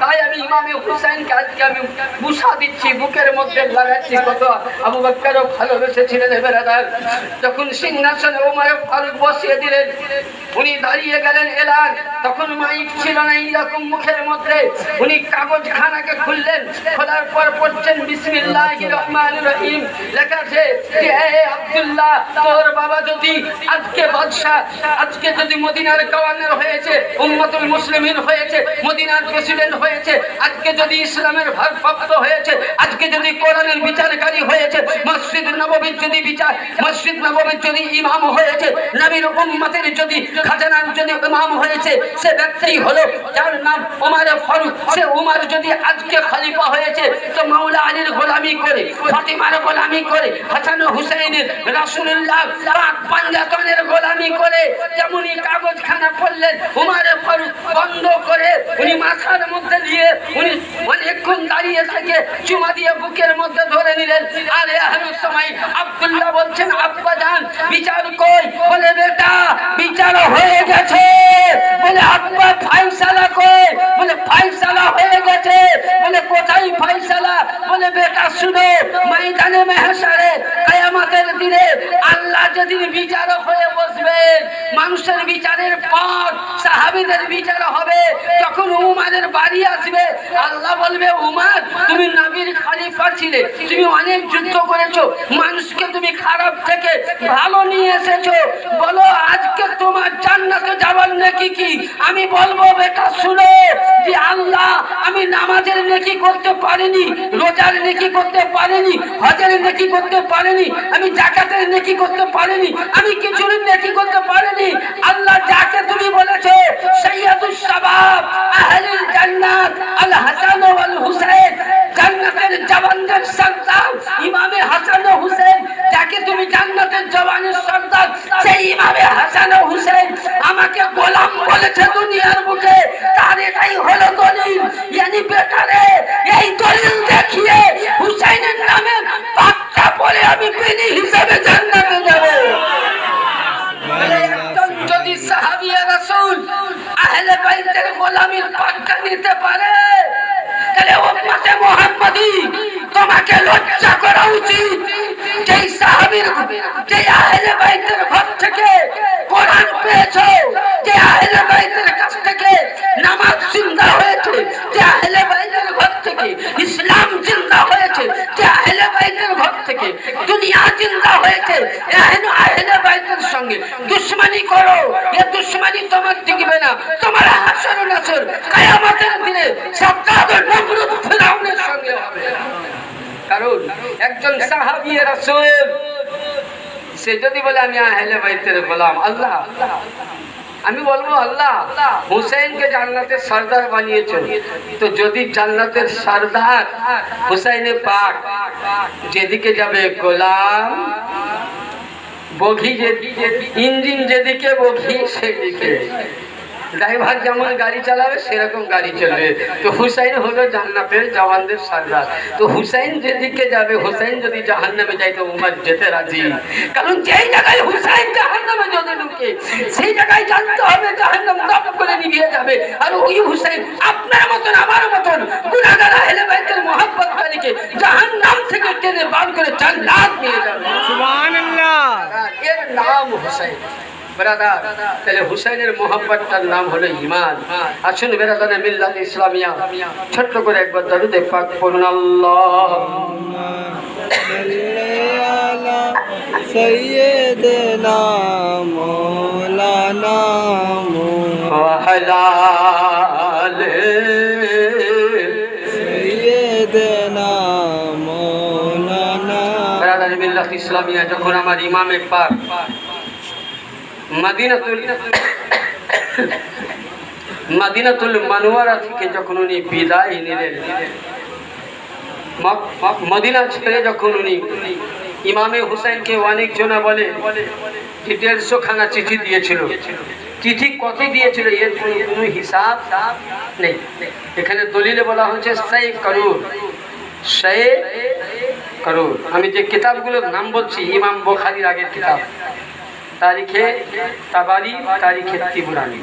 তাই আমি ইমামে হুসাইনকে আজকে আমি বুসা দিচ্ছি, বুকের মধ্যে লাগাচ্ছি। কত আবু বাক্কারও ভালোবেসেছিলেন এবার যখন সিংহাসনে ওমারে ফারুক বসিয়ে দিলেন উনি দাঁড়িয়ে গেলেন এলান তখন মাইক ছিল না এইরকম মুখের মধ্যে। উনি কাগজ খানাকে খুললেন। খোলার পর পড়ছেন বিসমিল্লাহ রহমান রহিম। লেখা আছে হে আব্দুল্লাহ, তোর বাবা যদি আজকে বাদশাহ, আজকে যদি মদিনার গভর্নর হয়েছে, উম্মতুল মুসলিমিন হয়েছে, মদিনার প্রেসিডেন্ট হয়েছে, আজকে যদি ইসলামের ভারপ্রাপ্ত হয়েছে, আজকে যদি কোরআনের বিচারকারী হয়েছে, মসজিদ নববীর যদি বিচার, মসজিদ নববীর যদি ইমাম হয়েছে, নবীর উম্মতের যদি খাজানার যদি ইমাম হয়েছে, সে ব্যক্তি হলো যার নাম ওমর ফারুক। সে উমর যদি আজকে খলিফা হয়েছে, তো মাওলা আলীর গোলামি করে, ফাতিমার গোলামি করে, হাসান হুসাইনের, রাসূলুল্লাহ পাক পাঞ্জাতনের গোলামি করে যেমনই কাগজখানা পড়লেন উমর ফারুক, বন্ধ করে উনি মাথার মধ্যে দিয়ে উনি অনেকক্ষণ দাঁড়িয়ে থেকে চুমা দিয়ে বুকের মধ্যে ধরে নিলেন। আরে আহমেদ সময়, আব্দুল্লাহ বলছেন আব্বা যান বিচার কই? বলে, বেটা বিচার হয়ে গেছে। বলে আব্বা ফাইসালা কই বলে ফাইসালা হয়ে গেছে বলে কোথায় ফাইসালা বলে বেটা শুনো ময়দানে মেহসারে কিয়ামতের দিনে আল্লাহ যেদিন বিচারক হয়ে বসবেন মানুষের বিচারের পর সাহাবীদের বিচার হবে তখন উমারের বাড়ি আসবে আল্লাহ বলবে উমার তুমি নবীর ছিলে। তুমি অনেক যুদ্ধ করেছ, মানুষকে তুমি খারাপ থেকে ভালো নিয়ে এসেছ। বলো, আজকে তোমার জান্নাতে যাবার নাকি কি? আমি বলব, বেটা, শুনো যে আল্লাহ, আমি নামাজের নেকি করতে পারিনি, রোজার নেকি করতে পারিনি, হজের নেকি করতে পারিনি, আমি জাকাতের নেকি করতে পারিনি, আমি কিছুর নেকি করতে পারিনি আল্লাহ যাকে তুমি বলেছ সৈয়দুস শাবাব আহলুল জান্নাত আল হাসান ওয়াল হুসাইন জান্নাতের জওয়ানদের সন্তান ইমামে হাসান ও হুসেন যাকে তুমি জান্নাতের জওয়ানের সন্তান সেই ইমামে হাসান ও হুসেন আমাকে গোলাম বলেছে দুনিয়ার বুকে। তার এটাই হলো দলিল। এই দলিল দেখিয়ে হুসাইনের নামে পাক্কা পরে আমি বেনি হিসেবে জান্নাতে যাব। তোমাকে লজ্জা করা উচিত। যেই সাহাবীর যে আহলে বাইতের ঘর থেকে কোরআন পেয়েছ, যে আহলে বাইতের কাছ থেকে নামাজ জিন্দা হয়েছে, যে আহলে বাইতের ঘর থেকে ইসলাম জিন্দা হয়েছে, যে আহলে বাইতের ঘর থেকে দুনিয়া জিন্দা হয়েছে এখন আহলে বাইতের সঙ্গে দুশ্মনী করো, এ দুশ্মনী তোমার টিকবে না, তোমার হাসর নাসর কিয়ামতের দিনে সাদ্দাদ নমরুদ ফিরাউনের সঙ্গে হবে। কারণ একজন সাহাবী রাসূল, সে যদি বলে, আমি আহলে বাইতের গোলাম, আল্লাহ। আমি বলব, আল্লাহ, হুসাইনকে জান্নাতের সর্দার বানিয়েছো। তো যদি জান্নাতের সর্দার হুসাইনে পাক যেদিকে যাবে, গোলাম, বঘি যে, ইঞ্জিন যেদিকে, বঘি সেদিকে। ড্রাইভার যেমন গাড়ি চালাবে, সেরকম গাড়ি চলবে। তো হুসাইন হলো জান্নাতের জওয়ানদের সর্দার। তো হুসাইন যেদিকে যাবে, হুসাইন যদি জাহান্নামে যায়, তো উমার যেতে রাজি। কারণ যেই জায়গায় হুসাইন জাহান্নামে যদি ঢুকে, সেই জায়গায় জানতে হবে জাহান্নাম দপ করে নিভিয়ে যাবে। আর ওই হুসাইন আপনার মতন, আমার মতন গুনাহগার আহলে বাইতের কারীকে জাহান্নাম থেকে টেনে বার করে জান্নাত নিয়ে যাবে সুবহানাল্লাহ এর নাম হুসাইন বেরাদার, তাহলে হুসাইনের মোহাম্মদটার নাম হলো ইমান আসুন বেরাদারে মিল্লাত ইসলামিয়া, ছোট্ট করে একবার দরুদে পাক পড়ুন, আল্লাহ। মৌলানা ওয়াহলা আলে সৈয়দনা মৌলানা বেরাদারে মিল্লাত ইসলামিয়া, যখন আমার ইমামে পাক মাদিনাতুল মানোয়ারা থেকে যখন উনি বিদায় নিলেন মদিনা ছেড়ে যখন উনি ইমামে হুসাইনকে অনেক জনা বলে দেড়শো খানা চিঠি দিয়েছিল। চিঠি কত দিয়েছিল? এর কোনো হিসাব নেই। এখানে দলিলে বলা হচ্ছে সেই করুর। সে করুর। আমি যে কিতাবগুলোর নাম বলছি, ইমাম বোখারির আগের কিতাব। তারিখে তাবারি তারিখে তিবুরানি।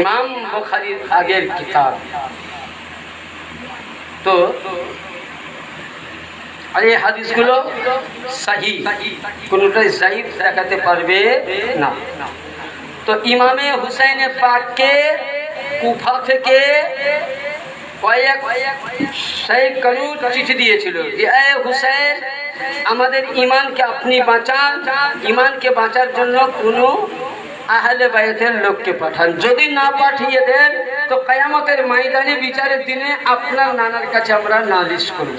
ইমাম বুখারীর আগের কিতাব। তো আর এই হাদিসগুলো সাহি। কোনোটাই জাইফ দেখাতে পারবে না। তো ইমামে হুসাইনে পাককে কুফা থেকে আমাদের ইমানকে আপনি বাঁচান। ইমানকে বাঁচার জন্য কোনো আহলে বায়তের লোককে পাঠান। যদি না পাঠিয়ে দেন, তো কায়ামতের ময়দানে বিচারের দিনে আপনার নানার কাছে আমরা নালিশ করব।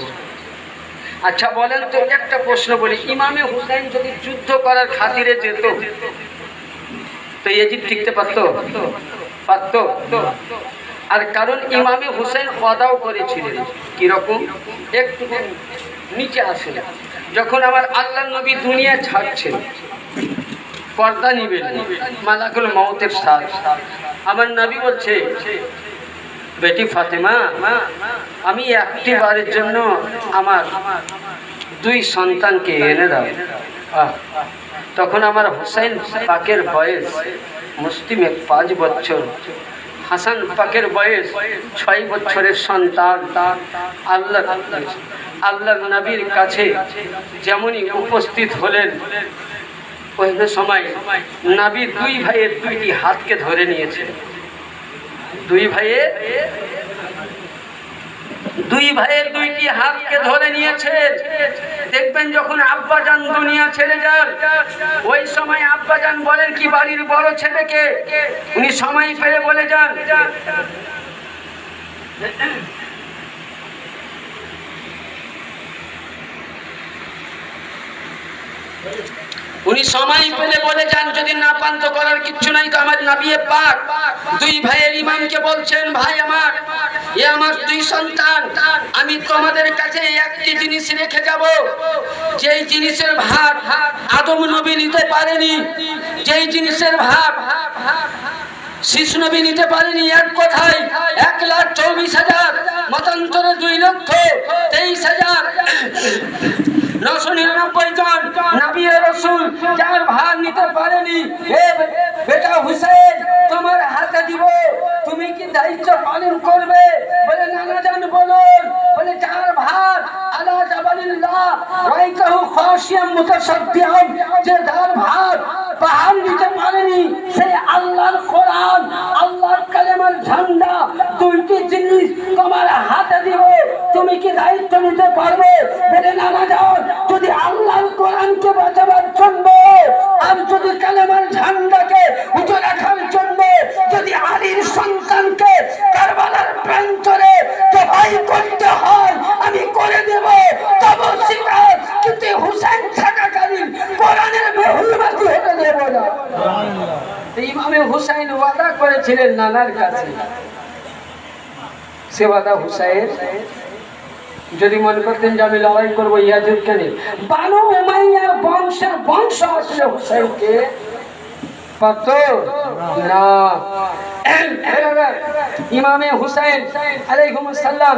আচ্ছা বলেন তো, একটা প্রশ্ন বলি। ইমামে হুসাইন যদি যুদ্ধ করার খাতিরে যেত, তো এজিদ টিকতে পারতো? পারতো? আর কারণ ইমামে হুসেন কদাও করেছিলেন। কীরকম? একটু নিচে আসে যখন আমার আল্লাহ নবী দুনিয়া ছাড়ছেন, পর্দা নিবেন মালাকুল মৌতের সাথ। আমার নবী বলছে, বেটি ফাতেমা, আমি একটি বারের জন্য আমার দুই সন্তানকে এনে দাও। তখন আমার হুসাইন পাকের বয়স মুসলিমে পাঁচ বছর। হাসান পাকের বয়স ছয় বছরের সন্তান। আল্লাহ আল্লাহ নবীর কাছে যেমনই উপস্থিত হলেন, ওই সময় নাবি দুই ভাইয়ের দুইটি হাতকে ধরে নিয়েছে দুই ভাইয়ের দুই ভাইয়ের দুইটি হাতকে ধরে নিয়েছে। দেখবেন যখন আব্বাজান দুনিয়া ছেড়ে যান, ওই সময় আব্বাজান বলেন, কি বাড়ির বড় ছেলেকে? উনি সময় ফেলে বলে যান উনি সময় পেলে বলে যান, যদি না পান তো করার কিচ্ছু নাই তো আমার নাবিয়ে পাক। দুই ভাইয়ের ইমামকে বলছেন, ভাই আমার, এ আমার দুই সন্তান, আমি তোমাদের কাছে একটি জিনিস রেখে যাব। যেই জিনিসের ভাব আদম নবী নিতে পারেনি, যেই জিনিসের ভার শিশু নবী নিতে পারেনি এক কথায়। এক লাখ চৌবিশ হাজার, মতান্তরে দুই লক্ষ তেইশ হাজার। নশো নিরানব্বই জন নবী রসুল যার ভার নিতে পারেনি। বেটা হুসেন, তোমার হাতে দিব। তুমি কি দায়িত্ব পালন করবে? বলে নানা জান, বলুন। বলে, যার ভার, আলা জাবালিল্লাহ রাইকাহু খাশিয়াম মুতাসাদ্দিআন যে যার ভার পাহাড় নিতে পারেনি। সেই আল্লাহর কোরআন, আল্লাহর কালেমার ঝান্ডা দুইটি জিনিস তোমার হাতে দিবে? তুমি কি দায়িত্ব নিতে পারবে? বলে নানা যান যদি আল্লাহর কোরআনকে বাঁচাবার জন্য আর যদি কালেমার ঝান্ডাকে উঁচু রাখার জন্য যদি আলীর সন্তানকে কারবালার প্রান্তরে জবাই করতে হয় আমি করে দেব তবু স্বীকার কিন্তু হুসেন থাকাকালীন কোরআনের বেহুলবাজি হতে দেব না তো ইমামে হুসাইন ওয়াদা করেছিলেন নানার কাছে। সে ওয়াদা হুসাইন, যদি মনে করতেন যে আমি লড়াই করব ইয়াজুদকে নিয়ে। বানু মাইয়া বংশের বংশ আসলে হুসাইনকে। পারত না। ইমামে হুসাইন আলাইহিম সাল্লাম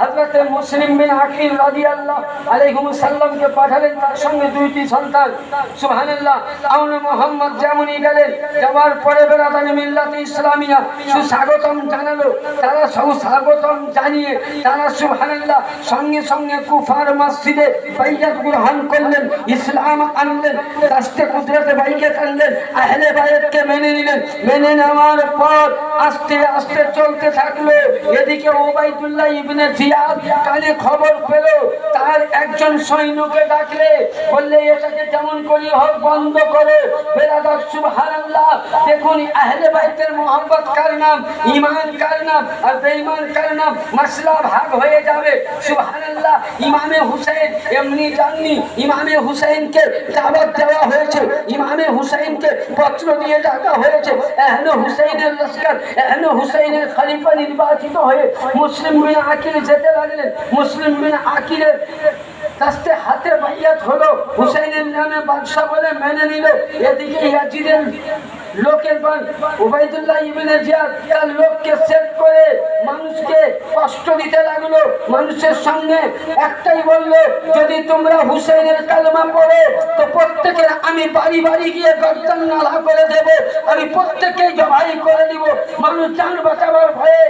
হযরত মুসলিম বিন আকিল রাদিয়াল্লাহু আলাইহিম সাল্লামকে পাঠালেন তার সঙ্গে দুইটি সন্তান। সুবহানাল্লাহ, আউন মোহাম্মদ যেমনই গেলেন যাওয়ার পরে বেরাদানি মিল্লাত ইসলামিয়া সুস্বাগতম জানালো। তারা সুস্বাগতম জানিয়ে তারা সুবহানাল্লাহ সঙ্গে সঙ্গে কুফার মসজিদে বাইয়াত গ্রহণ করলেন, ইসলাম আনলেন রাষ্ট্রে কুদরতে বাইয়াত আনলেন আহলে বায়াতকে মেনে নিলেন। মেনে নেওয়ার পর আস্তে আস্তে চলতে থাকল। এদিকে ওবাইদুল্লাহ ইবনে জিয়াদ কানে খবর পেল, তার একজন সৈন্যকে ডাকলে, বললে, এটাকে যেমন করি হোক, বন্ধ করো। বেরাদার সুবহানাল্লাহ। দেখুন, আহলে বাইতের মোহাম্মত কার নাম ইমান কার নাম, আর বেঈমান কার নাম মাসলা ভাগ হয়ে যাবে। সুবহানাল্লাহ, ইমামে হুসেন এমনি জাননি, ইমামে হুসেনকে দাওয়াত দেওয়া হয়েছে। ইমামে হুসাইনকে পত্র দিয়ে ডাকা হয়েছে। এহনে হুসাইনের লস্কর এহনে হুসাইনের খলিফা নির্বাচিত হয়ে মুসলিম বিন আকিল যেতে লাগলেন। মুসলিম বিন আকিলের কাস্তে হাতে বাইয়াত হলো, হুসাইনের নামে বাদশাহ বলে মেনে নিল। এদিকে ইয়াজিদের লোকের পর উবাইদুল্লাহ ইবনে জিয়াদ, তার লোককে সেট করে মানুষকে কষ্ট দিতে লাগল। মানুষের সঙ্গে একটাই বলল, যদি তোমরা হুসেনের কালমা পড়ো, তো প্রত্যেকের আমি বাড়ি বাড়ি গিয়ে গর্দন নালা করে দেব। আমি প্রত্যেককে জবাই করে দিব। মানুষ জান বাঁচাবার ভয়ে